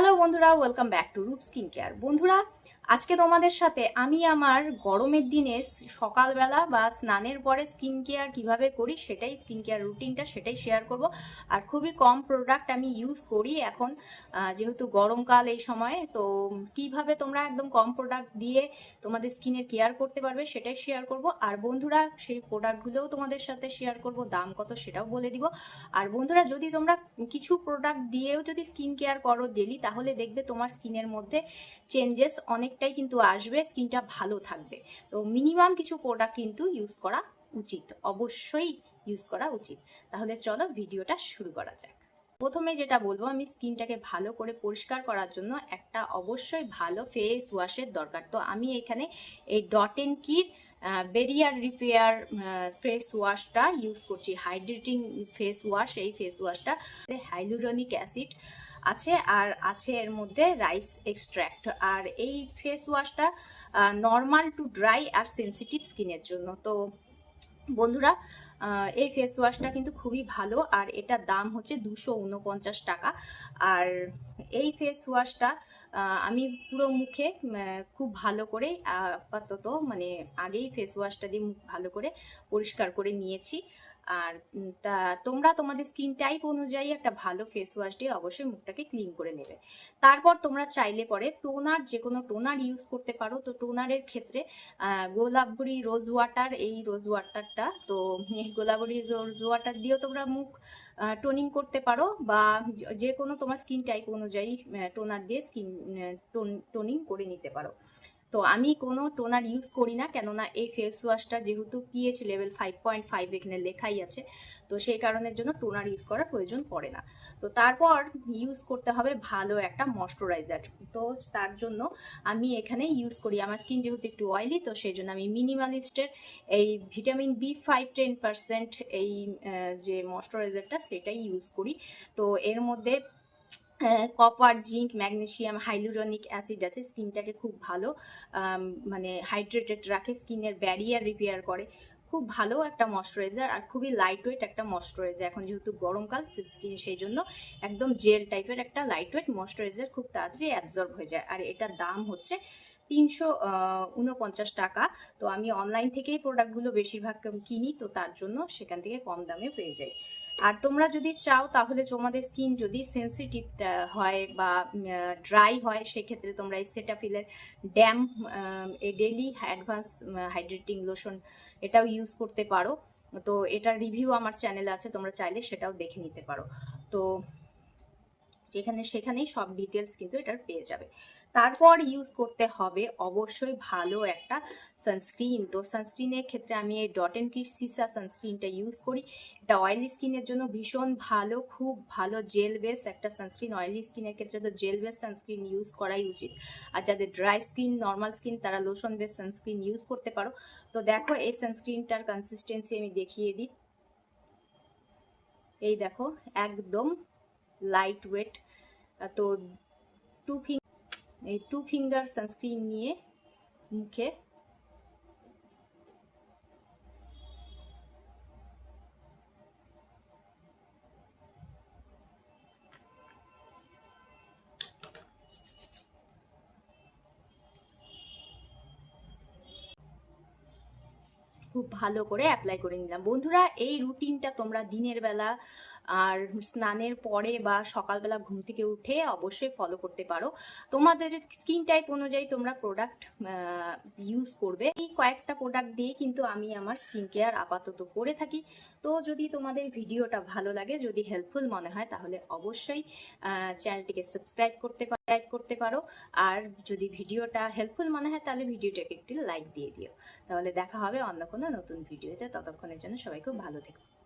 Hello বন্ধুরা welcome back to Roop skin care বন্ধুরা আজকে তোমাদের সাথে আমি আমার গরমের দিনে সকালবেলা বা স্নানের পরে স্কিন কেয়ার কীভাবে করি সেটাই স্কিন কেয়ার রুটিনটা সেটাই শেয়ার করব। আর খুবই কম প্রোডাক্ট আমি ইউজ করি এখন যেহেতু গরমকাল এই সময়ে, তো কীভাবে তোমরা একদম কম প্রোডাক্ট দিয়ে তোমাদের স্কিনের কেয়ার করতে পারবে সেটাই শেয়ার করব। আর বন্ধুরা, সেই প্রোডাক্টগুলোও তোমাদের সাথে শেয়ার করব, দাম কত সেটাও বলে দিব। আর বন্ধুরা, যদি তোমরা কিছু প্রোডাক্ট দিয়েও যদি স্কিন কেয়ার করো ডেলি তাহলে দেখবে তোমার স্কিনের মধ্যে চেঞ্জেস অনেকটাই কিন্তু আসবে, স্কিনটা ভালো থাকবে। তো মিনিমাম কিছু প্রোডাক্ট কিন্তু ইউজ করা উচিত, অবশ্যই ইউজ করা উচিত। তাহলে চলো ভিডিওটা শুরু করা যাক। প্রথমে যেটা বলব, আমি স্কিনটাকে ভালো করে পরিষ্কার করার জন্য একটা অবশ্যই ভালো ফেস ওয়াশের দরকার। তো আমি এখানে এই ডট এন কির বেরিয়ার রিপেয়ার ফেস ওয়াশটা ইউজ করছি। হাইড্রেটিং ফেস ওয়াশ এই ফেস ওয়াশটা হাইলুরনিক অ্যাসিড আছে আর আছে এর মধ্যে রাইস এক্সট্র্যাক্ট আর এই ফেস ওয়াশটা নর্মাল টু ড্রাই আর সেন্সিটিভ স্কিনের জন্য। তো বন্ধুরা এই ফেস ওয়াশটা কিন্তু খুবই ভালো, আর এটার দাম হচ্ছে দুশো উনপঞ্চাশ টাকা। আর এই ফেস ওয়াশটা আমি পুরো মুখে খুব ভালো করে, আপাতত মানে আগেই ফেস ওয়াশটা দিয়ে মুখ ভালো করে পরিষ্কার করে নিয়েছি। আর তা তোমরা তোমাদের স্কিন টাইপ অনুযায়ী একটা ভালো ফেস ওয়াশ দিয়ে অবশ্যই মুখটাকে ক্লিন করে নেবে। তারপর তোমরা চাইলে পরে টোনার যে কোনো টোনার ইউজ করতে পারো। তো টোনারের ক্ষেত্রে গোলাপগুড়ি রোজ ওয়াটার এই রোজ ওয়াটারটা তো এই জোয়াটা দিয়েও তোমরা মুখ টোনিং করতে পারো বা যে কোনো তোমার স্কিন টাইপ অনুযায়ী টোনার দিয়ে স্কিন টোনিং করে নিতে পারো। তো আমি কোনো টোনার ইউজ করি না, কেননা এই ফেস ওয়াশটা যেহেতু pH level five point five এখানে লেখাই আছে, তো সেই কারণের জন্য টোনার ইউজ করার প্রয়োজন পড়ে না। তো তারপর ইউজ করতে হবে ভালো একটা ময়শ্চারাইজার তো তার জন্য আমি এখানে ইউজ করি। আমার স্কিন যেহেতু একটু অয়েলি তো সেই জন্য আমি মিনিমালিস্টের এই vitamin B five ten percent এই যে ময়শ্চারাইজারটা সেটাই ইউজ করি। তো এর মধ্যে copper, zinc magnesium hyaluronic acid আছে, স্কিনটাকে খুব ভালো মানে হাইড্রেটেড রাখে, স্কিনের ব্যারিয়ার রিপেয়ার করে। খুব ভালো একটা ময়শ্চারাইজার আর খুবই লাইট ওয়েট একটা ময়শ্চারাইজার। এখন যেহেতু গরমকাল স্কিন সেই জন্য একদম জেল টাইপের একটা লাইট ওয়েট ময়শ্চারাইজার খুব তাড়াতাড়ি অ্যাবজর্ব হয়ে যায়। আর এটার দাম হচ্ছে তিনশো উনপঞ্চাশ টাকা। তো আমি অনলাইন থেকেই প্রোডাক্টগুলো বেশিরভাগ কিনি, তো তার জন্য সেখান থেকে কম দামে পেয়ে যাই। আর তোমরা যদি চাও তাহলে তোমাদের স্কিন যদি সেন্সিটিভ হয় বা ড্রাই হয়, সেক্ষেত্রে তোমরা এই সেটাফিলের ড্যাম এই ডেলি অ্যাডভান্স হাইড্রেটিং লোশন এটাও ইউজ করতে পারো। তো এটার রিভিউ আমার চ্যানেলে আছে, তোমরা চাইলে সেটাও দেখে নিতে পারো। তো যেখানে সেখানেই সব ডিটেলস কিন্তু এটার পেয়ে যাবে। তারপর ইউজ করতে হবে অবশ্যই ভালো একটা সানস্ক্রিন তো সানস্ক্রিনের ক্ষেত্রে আমি এই ডট অ্যান্ড ক্রিস সিসা সানস্ক্রিনটা ইউজ করি। এটা অয়েলি স্কিনের জন্য ভীষণ ভালো, খুব ভালো জেল বেস একটা সানস্ক্রিন অয়েলি স্কিনের ক্ষেত্রে তো জেল বেস সানস্ক্রিন ইউজ করাই উচিত। আর যাদের ড্রাই স্কিন নর্মাল স্কিন তারা লোশন বেস সানস্ক্রিন ইউজ করতে পারো। তো দেখো এই সানস্ক্রিনটার কনসিস্টেন্সি আমি দেখিয়ে দিই। এই দেখো, একদম লাইট ওয়েট তো টু ফিং এই টু ফিঙ্গার সানস্ক্রিন নিয়ে মুখে খুব ভালো করে অ্যাপ্লাই করে নিলাম। বন্ধুরা, এই রুটিনটা তোমরা দিনের বেলা আর স্নানের পরে বা সকালবেলা ঘুম থেকে উঠে অবশ্যই ফলো করতে পারো। তোমাদের স্কিন টাইপ অনুযায়ী তোমরা প্রোডাক্ট ইউজ করবে। এই কয়েকটা প্রোডাক্ট দিয়ে কিন্তু আমি আমার স্কিন কেয়ার আপাতত করে থাকি। তো যদি তোমাদের ভিডিওটা ভালো লাগে, যদি হেল্পফুল মনে হয়, তাহলে অবশ্যই চ্যানেলটিকে সাবস্ক্রাইব করতে টাইপ করতে পারো। আর যদি ভিডিওটা হেল্পফুল মনে হয়, তাহলে ভিডিওটাকে একটি লাইক দিয়ে দিও। তাহলে দেখা হবে অন্য কোনো নতুন ভিডিওতে। ততক্ষণের জন্য সবাই খুব ভালো থেকো।